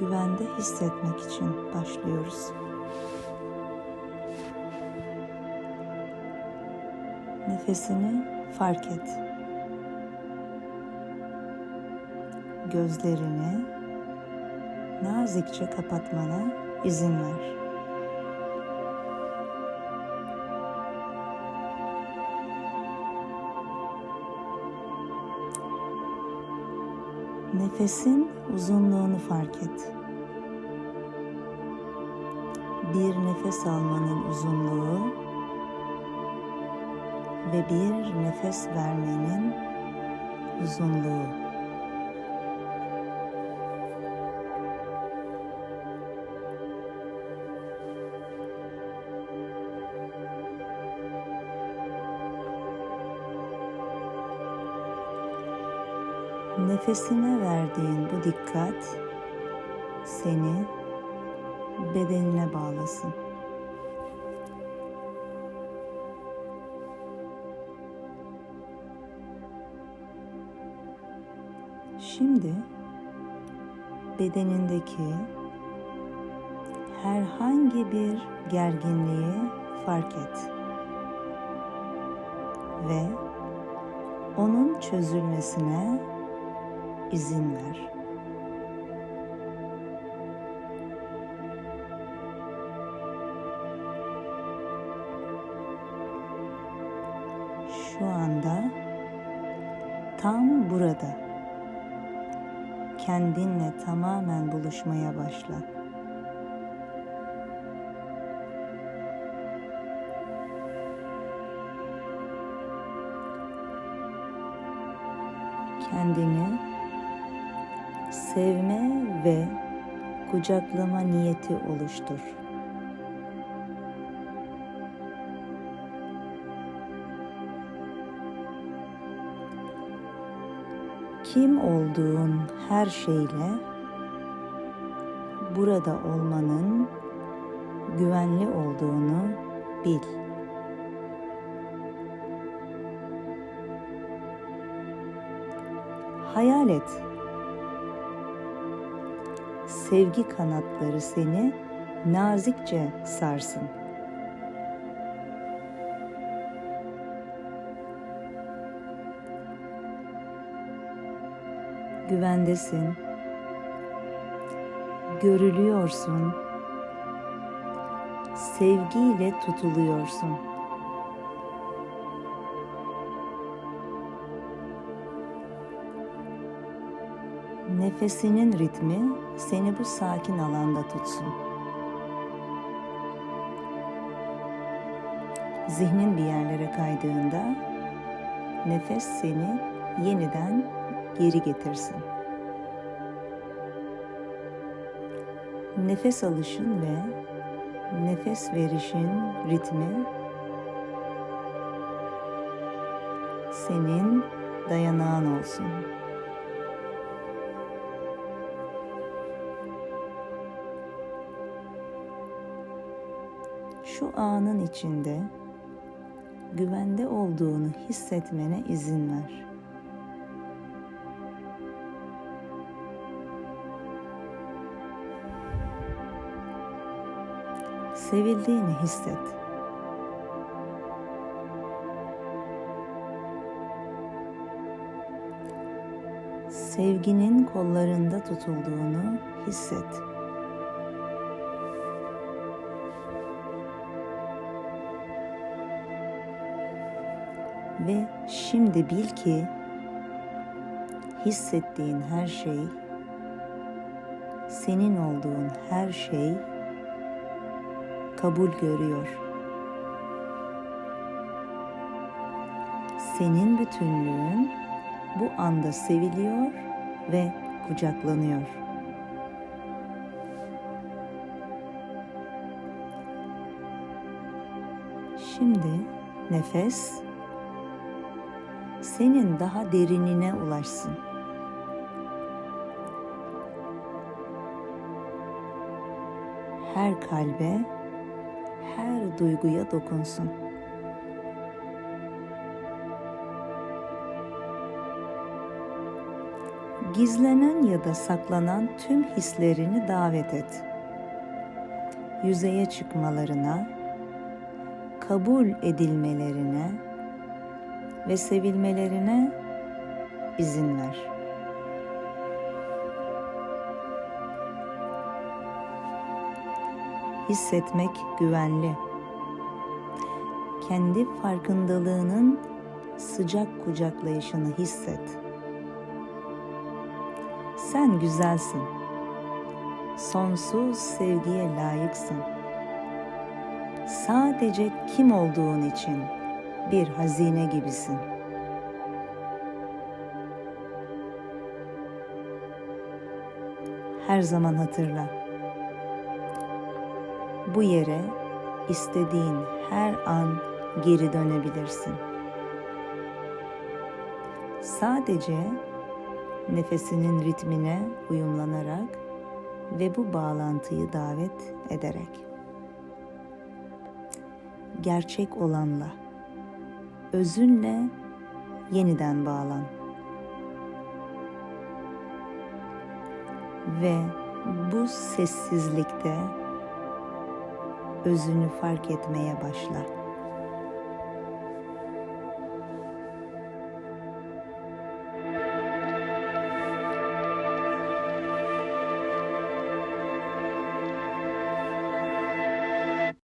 güvende hissetmek için başlıyoruz. Nefesini fark et. Gözlerini nazikçe kapatmana izin ver. Nefesin uzunluğunu fark et. Bir nefes almanın uzunluğu ve bir nefes vermenin uzunluğu. Nefesine verdiğin bu dikkat seni bedenine bağlasın. Şimdi bedenindeki herhangi bir gerginliği fark et. Ve onun çözülmesine izin ver. Şu anda tam burada kendinle tamamen buluşmaya başla. Kendini sevme ve kucaklama niyeti oluştur. Kim olduğun her şeyle burada olmanın güvenli olduğunu bil. Hayal et sevgi kanatları seni nazikçe sarsın. Güvendesin. Görülüyorsun. Sevgiyle tutuluyorsun. Nefesinin ritmi seni bu sakin alanda tutsun. Zihnin bir yerlere kaydığında nefes seni yeniden geri getirsin. Nefes alışın ve nefes verişin ritmi senin dayanağın olsun. Şu anın içinde güvende olduğunu hissetmene izin ver. Sevildiğini hisset. Sevginin kollarında tutulduğunu hisset. Ve şimdi bil ki hissettiğin her şey, senin olduğun her şey kabul görüyor. Senin bütünlüğün bu anda seviliyor ve kucaklanıyor. Şimdi nefes senin daha derinine ulaşsın. Her kalbe, her duyguya dokunsun. Gizlenen ya da saklanan tüm hislerini davet et. Yüzeye çıkmalarına, kabul edilmelerine ve sevilmelerine izin ver. Hissetmek güvenli. Kendi farkındalığının sıcak kucaklayışını hisset. Sen güzelsin. Sonsuz sevgiye layıksın. Sadece kim olduğun için bir hazine gibisin. Her zaman hatırla. Bu yere istediğin her an geri dönebilirsin. Sadece nefesinin ritmine uyumlanarak ve bu bağlantıyı davet ederek. Gerçek olanla, özünle yeniden bağlan. Ve bu sessizlikte özünü fark etmeye başla.